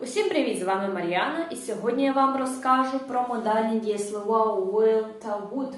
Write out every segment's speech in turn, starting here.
Усім привіт! З вами Мар'яна, і сьогодні я вам розкажу про модальні дієслова will та would.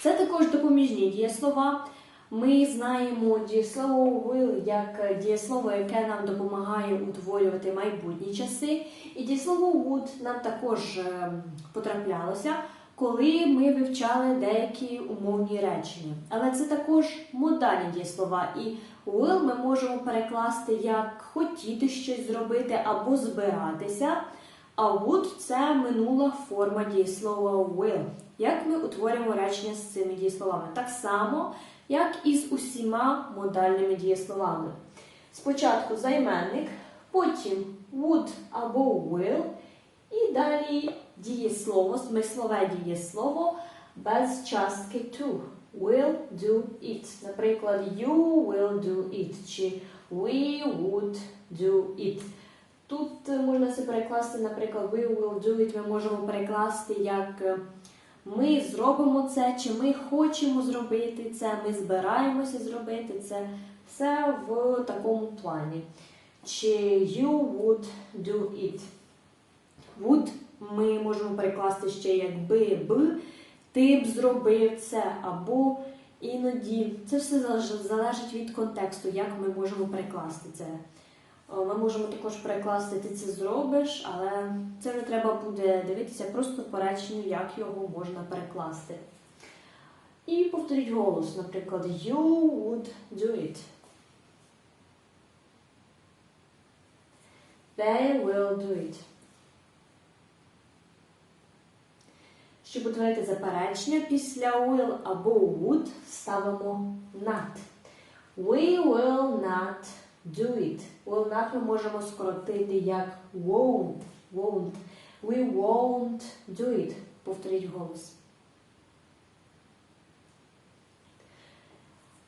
Це також допоміжні дієслова. Ми знаємо дієслово will як дієслово, яке нам допомагає утворювати майбутні часи. І дієслово would нам також е, потраплялося, коли ми вивчали деякі умовні речення. Але це також модальні дієслова. І will ми можемо перекласти як хотіти щось зробити або збиратися. А would – це минула форма дієслова will. Як ми утворюємо речення з цими дієсловами? Так само, як і з усіма модальними дієсловами. Спочатку займенник, потім would або will, і далі дієслово, смислове дієслово без частки to. Will do it. Наприклад, you will do it, чи we would do it. Тут е, можна це перекласти, наприклад, we will do it, ми можемо перекласти як е, ми зробимо це, чи ми хочемо зробити це, ми збираємося зробити це. Все в такому плані. Чи you would do it. Would ми можемо перекласти ще як би, б, ти б зробив це, або іноді. Це все залежить- від контексту, як ми можемо перекласти це. Ми можемо також перекласти ти це зробиш, але це вже треба буде дивитися просто по реченню, як його можна перекласти. І повторіть голос, наприклад, you would do it. They will do it. Щоб утворити заперечення після will або would ставимо not. We will not do it. Will not ми можемо скоротити як won't. Won't. We won't do it. Повторіть голос.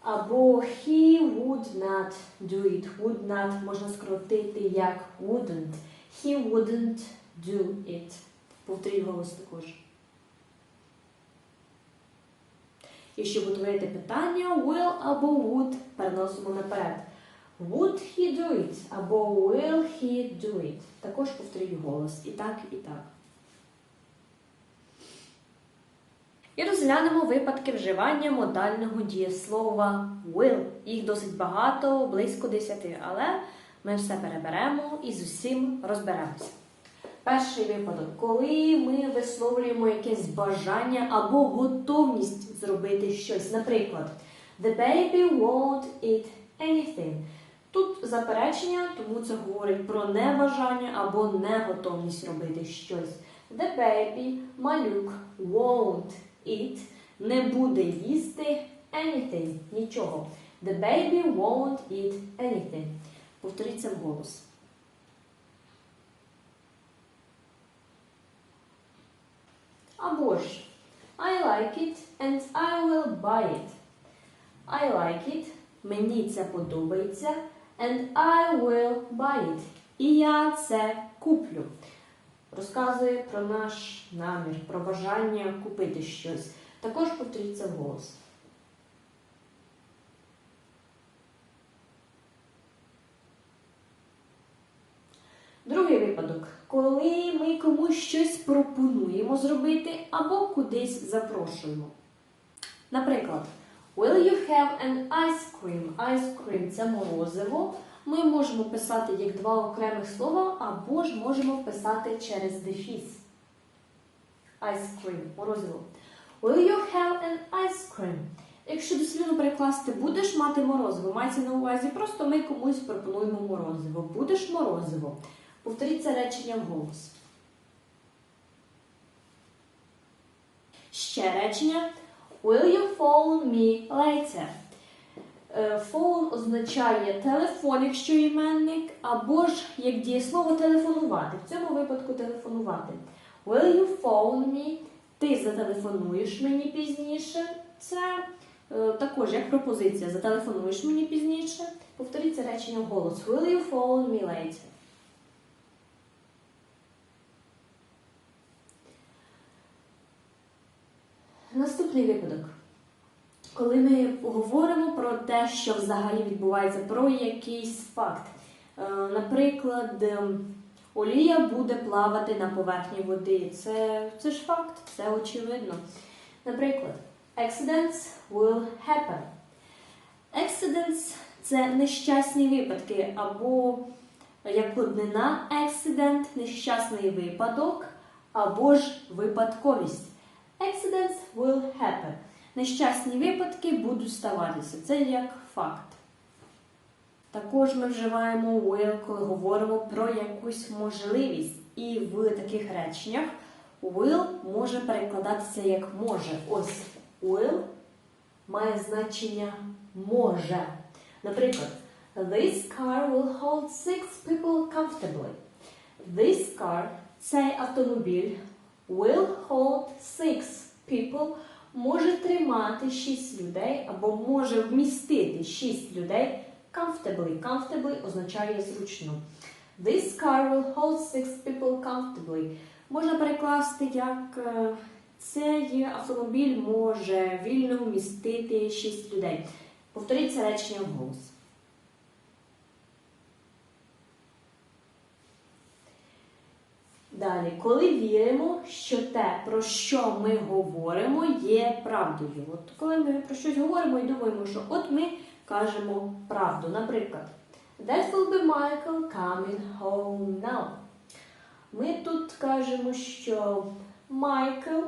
Або he would not do it. Would not можна скоротити як wouldn't. He wouldn't do it. Повторіть голос також. Щоб утворити питання, will або would переносимо наперед. Would he do it? Або will he do it? Також повторіть голос. І так, і так. І розглянемо випадки вживання модального дієслова will. Їх досить багато, близько 10, але ми все переберемо і з усім розберемося. Перший випадок, коли ми висловлюємо якесь бажання або готовність зробити щось. Наприклад, The baby won't eat anything. Тут заперечення, тому це говорить про небажання або неготовність робити щось. The baby, малюк, won't eat, не буде їсти anything, нічого. The baby won't eat anything. Повторіть це вголос. Або ж I like it and I will buy it. I like it. Мені це подобається. And I will buy it. І я це куплю. Розказує про наш намір, про бажання купити щось. Також повторіть це вголос. Другий випадок, коли ми комусь щось пропонуємо зробити або кудись запрошуємо. Наприклад, Will you have an ice cream? Ice cream – це морозиво. Ми можемо писати як два окремих слова, або ж можемо вписати через дефіс. Ice cream – морозиво. Will you have an ice cream? Якщо дослівно перекласти будеш мати морозиво, мається на увазі, просто ми комусь пропонуємо морозиво. Будеш морозиво. Повторіть це речення вголос. Ще речення. Will you phone me later? Е, Phone означає телефон, якщо іменник, або ж як дієслово телефонувати. В цьому випадку телефонувати. Will you phone me? Ти зателефонуєш мені пізніше. Це е, також як пропозиція. Зателефонуєш мені пізніше. Повторіть це речення вголос. Will you phone me later? Наступний випадок. Коли ми говоримо про те, що взагалі відбувається, про якийсь факт. Е, Наприклад, ем, Олія буде плавати на поверхні води. Це, це ж факт, це очевидно. Наприклад, accidents will happen. Accidents – це нещасні випадки, або як однина accident – нещасний випадок, або ж випадковість. Accidents will happen. Нещасні випадки будуть ставатися. Це як факт. Також ми вживаємо will, коли говоримо про якусь можливість. І в таких реченнях will може перекладатися як може. Ось will має значення може. Наприклад, This car will hold six people comfortably. This car, цей автомобіль, will hold six people, може тримати шість людей або може вмістити шість людей comfortably. Comfortably означає зручно. This car will hold six people comfortably. Можна перекласти як е, цей автомобіль може вільно вмістити шість людей. Повторіть це речення вголос. Далі, коли віримо, що те, про що ми говоримо, є правдою. От коли ми про щось говоримо і думаємо, що от ми кажемо правду. Наприклад, That will be Michael coming home now. Ми тут кажемо, що Майкл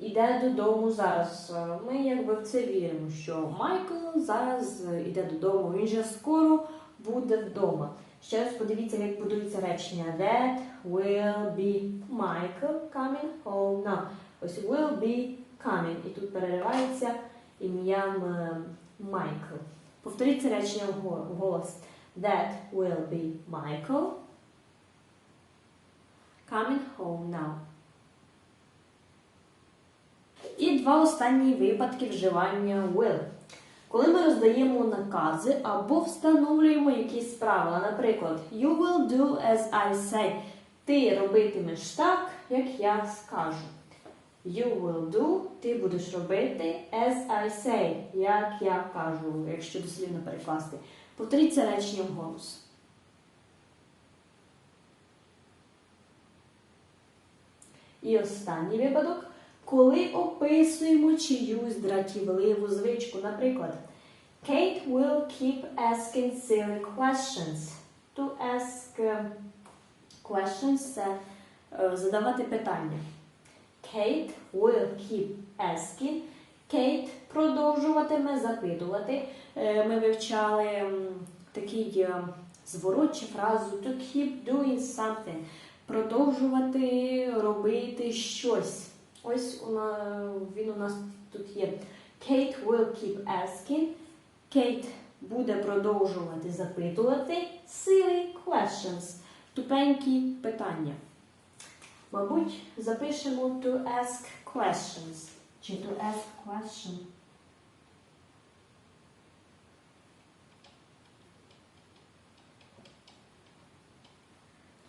іде додому зараз. Ми якби в це віримо, що Майкл зараз іде додому, він же скоро буде вдома. Ще раз подивіться, як будується речення. That will be Michael coming home now. Ось will be coming. І тут переривається ім'ям е, Майкл. Повторіть речення вго- вголос. That will be Michael coming home now. І два останні випадки вживання will. Коли ми роздаємо накази або встановлюємо якісь правила. Наприклад, you will do as I say. Ти робитимеш так, як я скажу. You will do, ти будеш робити as I say, як я кажу, якщо дослівно перекласти. Повторіть це речення вголос. І останній випадок, коли описуємо чиюсь дратівливу звичку. Наприклад, Kate will keep asking silly questions. To ask е, questions це е, задавати питання. Kate will keep asking. Kate продовжуватиме запитувати. Е, Ми вивчали такий зворот чи фразу to keep doing something. Продовжувати робити щось. Ось він у нас тут є. Kate will keep asking. Kate буде продовжувати запитувати silly questions. Тупенькі питання. Мабуть, запишемо to ask questions. Чи to ask question.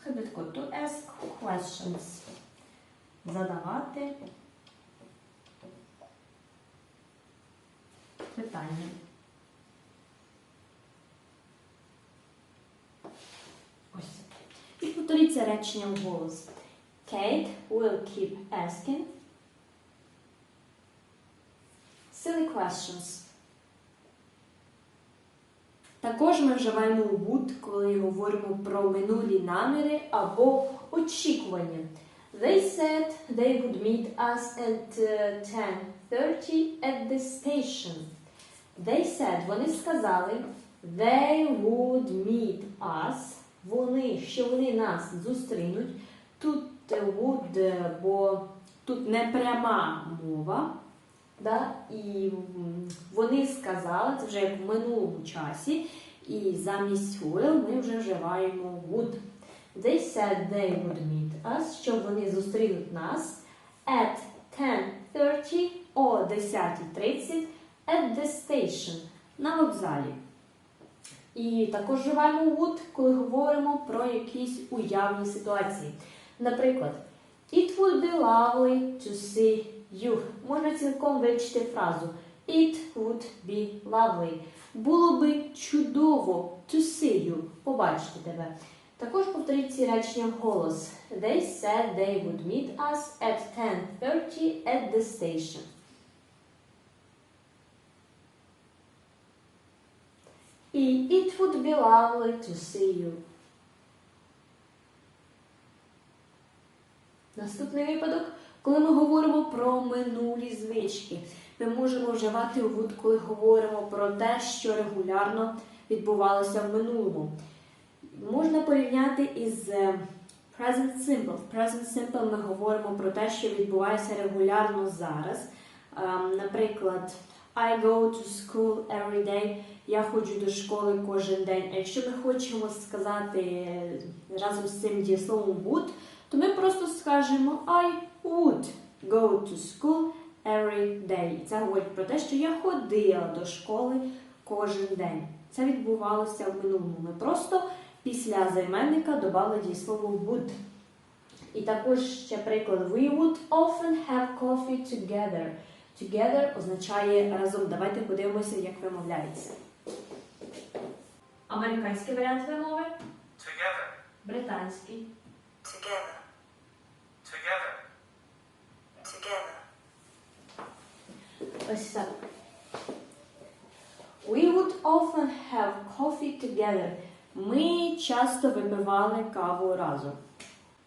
Хибитко, to ask questions. Задавати питання. Ось. І повторіть це речення вголос. Kate will keep asking silly questions. Також ми вживаємо would, коли говоримо про минулі наміри або очікування. They said they would meet us at uh, 10.30 at the station. They said, вони сказали, they would meet us, вони, що вони нас зустрінуть. Тут е, would, е, бо тут не пряма мова. Да? І вони сказали, це вже як в минулому часі, і замість will ми вже вживаємо would. They said they would meet us, що вони зустрінуть нас at 10.30 о 10.30 at the station на вокзалі. І також вживаємо would, коли говоримо про якісь уявні ситуації. Наприклад, It would be lovely to see you. Можна цілком вивчити фразу It would be lovely. Було би чудово to see you. Побачити тебе. Також повторіть ці речення вголос. They said they would meet us at 10.30 at the station. І it would be lovely to see you. Наступний випадок, коли ми говоримо про минулі звички. Ми можемо вживати would, коли говоримо про те, що регулярно відбувалося в минулому. Можна порівняти із е, present simple. В present simple ми говоримо про те, що відбувається регулярно зараз. Ем, Наприклад, I go to school every day. Я ходжу до школи кожен день. А якщо ми хочемо сказати е, разом з цим дієсловом would, то ми просто скажемо I would go to school every day. Це говорить про те, що я ходила до школи кожен день. Це відбувалося в минулому. Ми просто після займенника додали дієслово would. І також ще приклад. We would often have coffee together. Together означає разом. Давайте подивимося, як вимовляється. Американський варіант вимови, Together, британський, together, together, together, Ось так. We would often have coffee together. Ми часто випивали каву разом.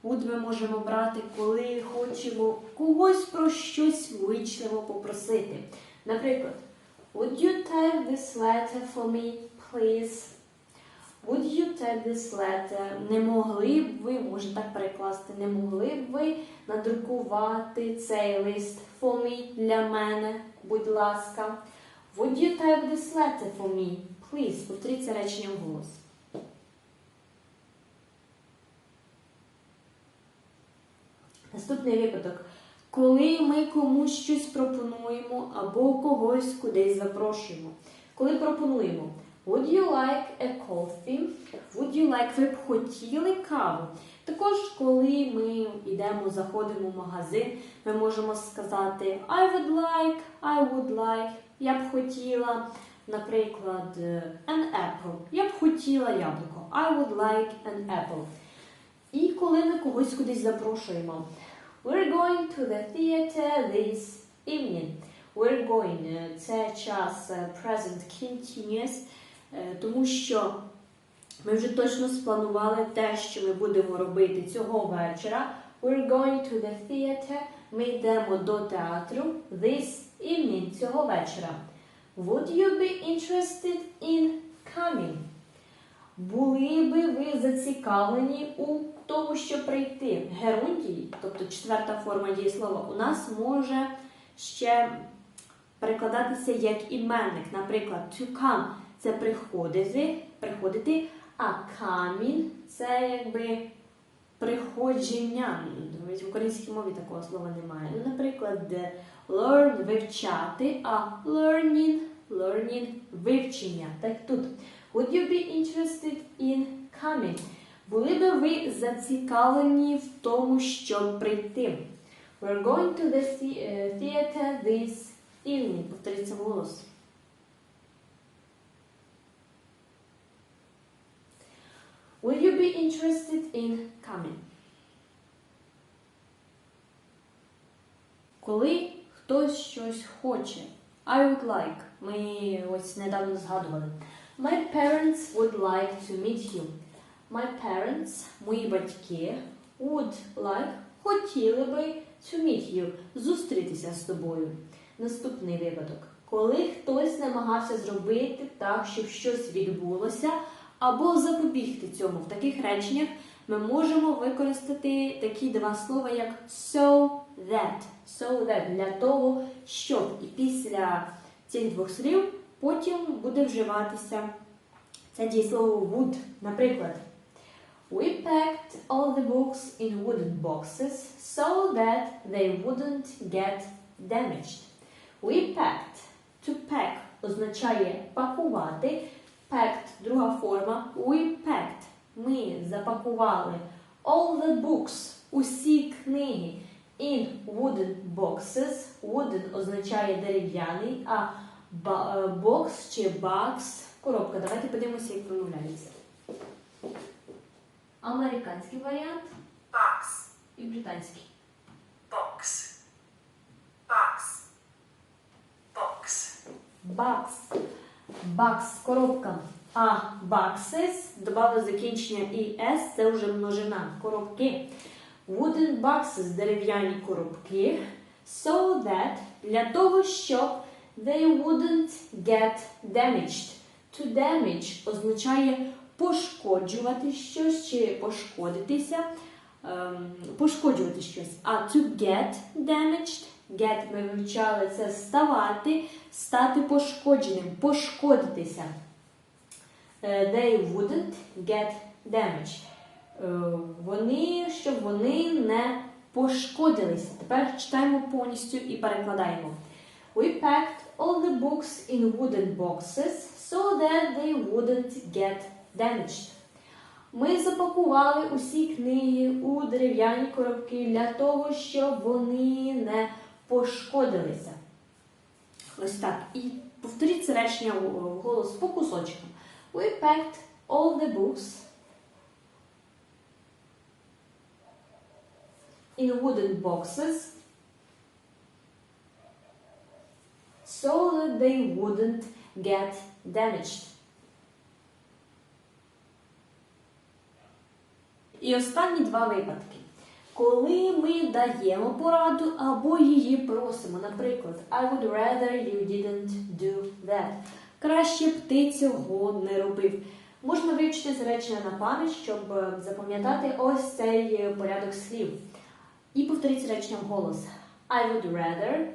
Would ми можемо брати, коли хочемо когось про щось вичливо попросити. Наприклад, Would you type this letter for me, please? Would you type this letter? Не могли б ви, може так перекласти, не могли б ви надрукувати цей лист for me для мене, будь ласка. Would you type this letter for me? Please, повторіть це речення вголос. Наступний випадок. Коли ми комусь щось пропонуємо або когось кудись запрошуємо. Коли пропонуємо Would you like a coffee? Would you like ви б хотіли каву? Також, коли ми йдемо, заходимо в магазин, ми можемо сказати I would like, I would like, я б хотіла, наприклад, an apple. Я б хотіла яблуко. I would like an apple. І коли ми когось кудись запрошуємо. We're going to the theater this evening. We're going. е, Це час е, present continuous, е, тому що ми вже точно спланували те, що ми будемо робити цього вечора. We're going to the theater. Ми йдемо до театру this evening, цього вечора. Would you be interested in coming? Були би ви зацікавлені у тому, щоб прийти? Герундій, тобто четверта форма дієслова, у нас може ще перекладатися як іменник. Наприклад, to come це приходити, приходити, а coming це якби приходження. Навіть в українській мові такого слова немає. Ну, наприклад, learn вивчати, а learning, learning вивчення. Так тут. Would you be interested in coming? Були би ви зацікавлені в тому, щоб прийти? We're going to the thea- е, theater this evening. Повторіться голос. Will you be interested in coming? Коли хтось щось хоче. I would like. Ми ось недавно згадували. My parents would like to meet you. My parents, мої батьки, would like, хотіли би to meet you, зустрітися з тобою. Наступний випадок. Коли хтось намагався зробити так, щоб щось відбулося, або запобігти цьому в таких реченнях, ми можемо використати такі два слова, як so that. So that для того, щоб і після цих двох слів потім буде вживатися це дієслово would. Наприклад, We packed all the books in wooden boxes so that they wouldn't get damaged. We packed. To pack означає пакувати. Packed – друга форма. We packed. Ми запакували all the books, усі книги in wooden boxes. Wooden означає дерев'яний, а е, box чи box – коробка. Давайте подивимося, як вимовляється. Американський варіант box, і британський. box, box, box, Бакс. Бакс коробка. А boxes додали закінчення і s, це вже множина. Коробки. Wooden boxes дерев'яні коробки. So that для того, щоб they wouldn't get damaged. To damage означає пошкоджувати щось чи пошкодитися. Ем, пошкоджувати щось. А to get damaged, get ми вивчали це ставати, стати пошкодженим, пошкодитися. Е, They wouldn't get damaged. Е, Вони, щоб вони не пошкодилися. Тепер читаємо повністю і перекладаємо. We packed all the books in wooden boxes so that they wouldn't get damaged. Ми запакували усі книги у дерев'яні коробки для того, щоб вони не пошкодилися. Ось так. І повторіть це речення в- вголос по кусочкам. We packed all the books in wooden boxes so that they wouldn't get damaged. І останні два випадки. Коли ми даємо пораду або її просимо, наприклад, I would rather you didn't do that. Краще б ти цього не робив. Можна вивчити це речення на пам'ять, щоб е, запам'ятати ось цей е, порядок слів. І повторіть речення вголос. I would rather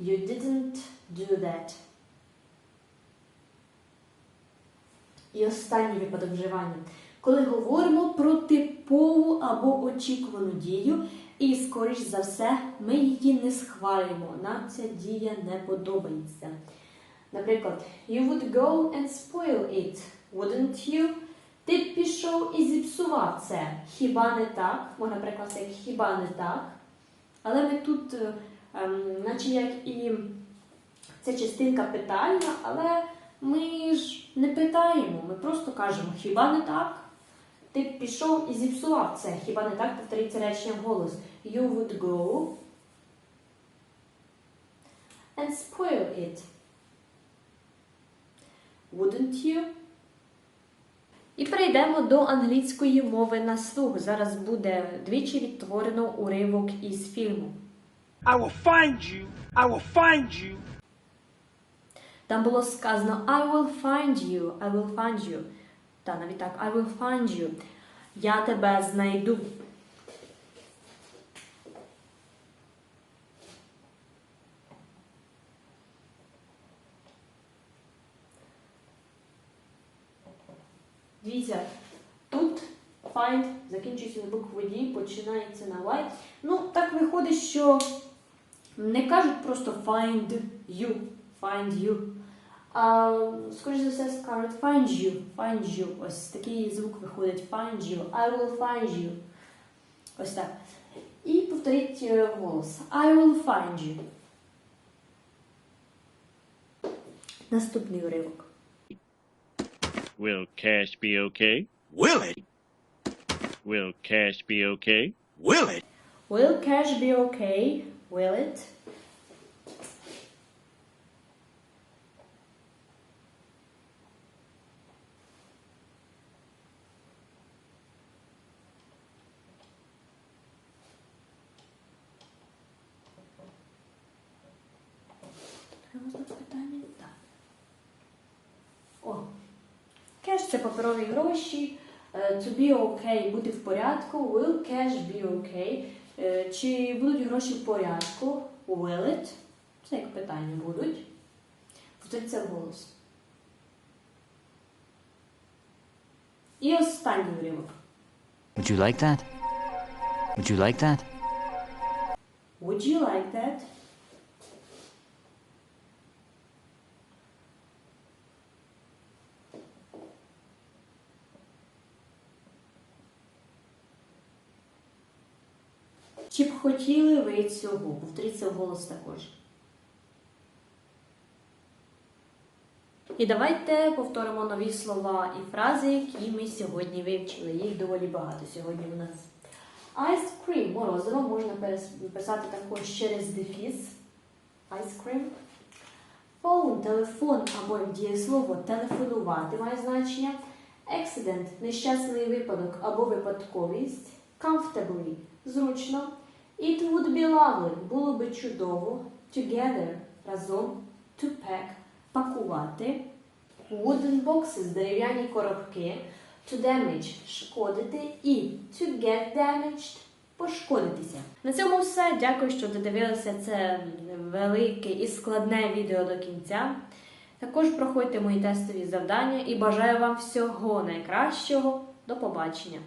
you didn't do that. І останній випадок вживання. Коли говоримо про типову або очікувану дію, і, скоріш за все, ми її не схвалюємо. Нам ця дія не подобається. Наприклад, you would go and spoil it, wouldn't you? Ти б пішов і зіпсував це. Хіба не так? Можна прикласти як хіба не так? Але ми тут, е, ем, наче як і це частинка питання, але ми ж не питаємо, ми просто кажемо, хіба не так? Ти пішов і зіпсував це. Хіба не так повториться речення вголос? You would go and spoil it. Wouldn't you? І перейдемо до англійської мови на слух. Зараз буде двічі відтворено уривок із фільму. I will find you. I will find you. Там було сказано I will find you, I will find you. Та навіть так, I will find you. Я тебе знайду. Дивіться, тут find закінчується на букву D, починається на Y. Ну, так виходить, що не кажуть просто find you, find you. А, скоріш за все скажуть find you, find you. Ось такий звук виходить find you, I will find you. Ось так. І повторіть е, голос. I will find you. Наступний уривок. Will cash be okay? Will it? Will cash be okay? Will it? Will cash be okay? Will it? Це паперові гроші. Е, To be okay, бути в порядку. Will cash be okay? Е, Чи будуть гроші в порядку? Will it? Це як питання будуть. Повторіться голос. І останній уривок. Would you like that? Would you like that? Would you like that? Чи б хотіли ви цього? Повторіться голос також. І давайте повторимо нові слова і фрази, які ми сьогодні вивчили. Їх доволі багато сьогодні у нас. Ice cream, морозиво, можна переписати також через дефіс. Ice cream. Phone, телефон або дієслово телефонувати має значення. Accident – нещасний випадок або випадковість. Comfortably – зручно. It would be lovely – було би чудово. Together – разом. To pack – пакувати. Wooden boxes – дерев'яні коробки. To damage – шкодити. І to get damaged – пошкодитися. На цьому все. Дякую, що додивилися це велике і складне відео до кінця. Також проходьте мої тестові завдання і бажаю вам всього найкращого. До побачення!